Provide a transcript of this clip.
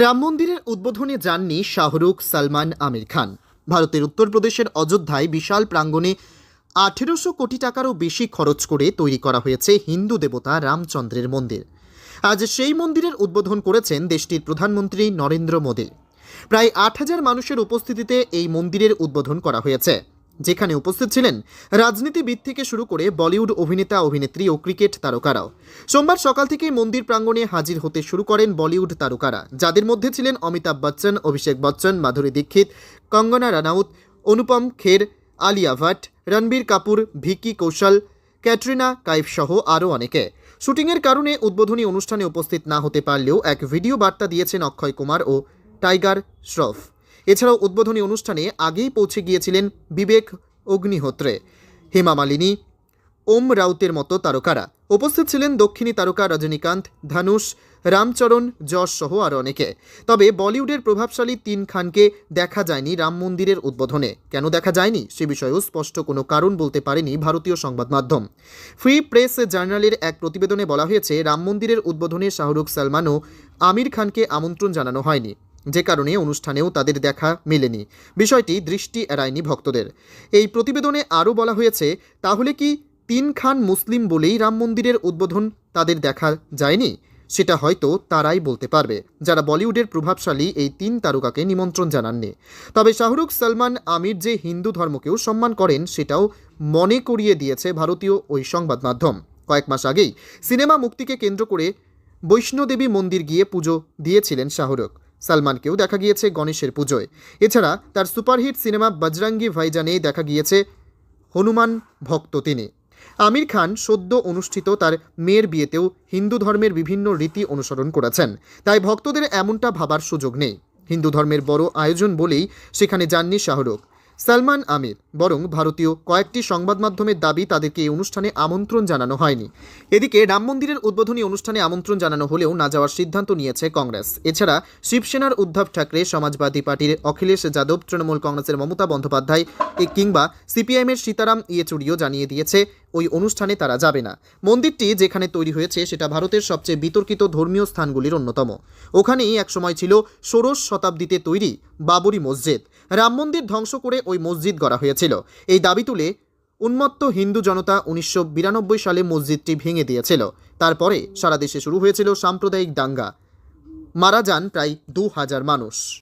রাম মন্দিরের উদ্বোধনে যাননি শাহরুখ সালমান আমির খান। ভারতের উত্তরপ্রদেশের অযোধ্যায় বিশাল প্রাঙ্গণে আঠেরোশো কোটি টাকারও বেশি খরচ করে তৈরি করা হয়েছে হিন্দু দেবতা রামচন্দ্রের মন্দির। আজ সেই মন্দিরের উদ্বোধন করেছেন দেশটির প্রধানমন্ত্রী নরেন্দ্র মোদী। প্রায় আট হাজার মানুষের উপস্থিতিতে এই মন্দিরের উদ্বোধন করা হয়েছে। যেখানে উপস্থিত ছিলেন রাজনীতিবিদ থেকে শুরু করে বলিউড অভিনেতা, অভিনেত্রী ও ক্রিকেট তারকারাও। সোমবার সকাল থেকে মন্দির প্রাঙ্গণে হাজির হতে শুরু করেন বলিউড তারকারা, যাদের মধ্যে ছিলেন অমিতাভ বচ্চন, অভিষেক বচ্চন, মাধুরী দীক্ষিত, কঙ্গনা রানাউত, অনুপম খের, আলিয়া ভাট, রণবীর কাপুর, ভিকি কৌশল, ক্যাটরিনা কাইফ সহ আরও অনেকে। শুটিংয়ের কারণে উদ্বোধনী অনুষ্ঠানে উপস্থিত না হতে পারলেও এক ভিডিও বার্তা দিয়েছেন অক্ষয় কুমার ও টাইগার শ্রফ। এছাড়াও উদ্বোধনী অনুষ্ঠানে আগেই পৌঁছে গিয়েছিলেন বিবেক অগ্নিহোত্রে। হেমা মালিনী, ওম রাউতের মতো তারকারা। উপস্থিত ছিলেন দক্ষিণী তারকা রজনীকান্ত ধানুষ রামচরণ, যশ সহ আরও অনেকে। তবে বলিউডের প্রভাবশালী তিন খানকে দেখা যায়নি রাম মন্দিরের উদ্বোধনে। কেন দেখা যায়নি? সে বিষয়েও স্পষ্ট কোনো কারণ বলতে পারেনি ভারতীয় সংবাদ মাধ্যম। ফ্রি প্রেস জার্নালের এক প্রতিবেদনে বলা হয়েছে, রাম মন্দিরের উদ্বোধনে শাহরুখ সালমান ও আমির খানকে আমন্ত্রণ জানানো হয়নি। যে কারণে অনুষ্ঠানেও তাদের দেখা মেলেনি। বিষয়টি দৃষ্টি এড়ায়নি ভক্তদের। এই প্রতিবেদনে আরও বলা হয়েছে, তাহলে কি তিন খান মুসলিম বলেই রাম মন্দিরের উদ্বোধন তাদের দেখা যায়নি? সেটা হয়তো তারাই বলতে পারবে। যারা বলিউডের প্রভাবশালী, এই তিন তারকাকে নিমন্ত্রণ জানাননি। তবে শাহরুখ, সালমান, আমির যে হিন্দু ধর্মকেও সম্মান করেন, সেটাও মনে করিয়ে দিয়েছে ভারতীয় ওই সংবাদ মাধ্যম। কয়েক মাস আগেই সিনেমা মুক্তিকে কেন্দ্র করে বৈষ্ণোদেবী মন্দির গিয়ে পুজো দিয়েছিলেন শাহরুখ। সালমানকেও দেখা গিয়েছে গণেশের পুজোয়। এছাড়া তার সুপারহিট সিনেমা বজরঙ্গি ভাইজানে দেখা গিয়েছে হনুমান ভক্ত তিনি। আমির খান সদ্য অনুষ্ঠিত তার মেয়ের বিয়েতেও হিন্দু ধর্মের বিভিন্ন রীতি অনুসরণ করেছেন। তাই ভক্তদের এমনটা ভাবার সুযোগ নেই। হিন্দু ধর্মের বড় আয়োজন বলেই সেখানে যাননি শাহরুখ। সালমান আমির, বরং ভারতীয় কয়েকটি সংবাদ মাধ্যমের দাবি তাদেরকে এই অনুষ্ঠানে আমন্ত্রণ জানানো হয়নি। এদিকে রাম মন্দিরের উদ্বোধনী অনুষ্ঠানে আমন্ত্রণ জানানো হলেও না যাওয়ার সিদ্ধান্ত নিয়েছে কংগ্রেস। এছাড়া শিবসেনার উদ্ধব ঠাকরে, সমাজবাদী পার্টির অখিলেশ যাদব, তৃণমূল কংগ্রেসের মমতা বন্দ্যোপাধ্যায় কিংবা সিপিআইএমের সীতারাম ইয়েচুরিও জানিয়ে দিয়েছে, ওই অনুষ্ঠানে তারা যাবে না। মন্দিরটি যেখানে তৈরি হয়েছে সেটা ভারতের সবচেয়ে বিতর্কিত ধর্মীয় স্থানগুলির অন্যতম। ওখানেই একসময় ছিল ষোড়শ শতাব্দীতে তৈরি বাবরি মসজিদ। রাম মন্দির ধ্বংস করে ওই মসজিদ গড়া হয়েছিল। এই দাবি তুলে উন্মত্ত হিন্দু জনতা উনিশশো বিরানব্বই সালে মসজিদটি ভেঙে দিয়েছিল। তারপরে সারা দেশে শুরু হয়েছিল সাম্প্রদায়িক দাঙ্গা। মারা যান প্রায় দু হাজার মানুষ।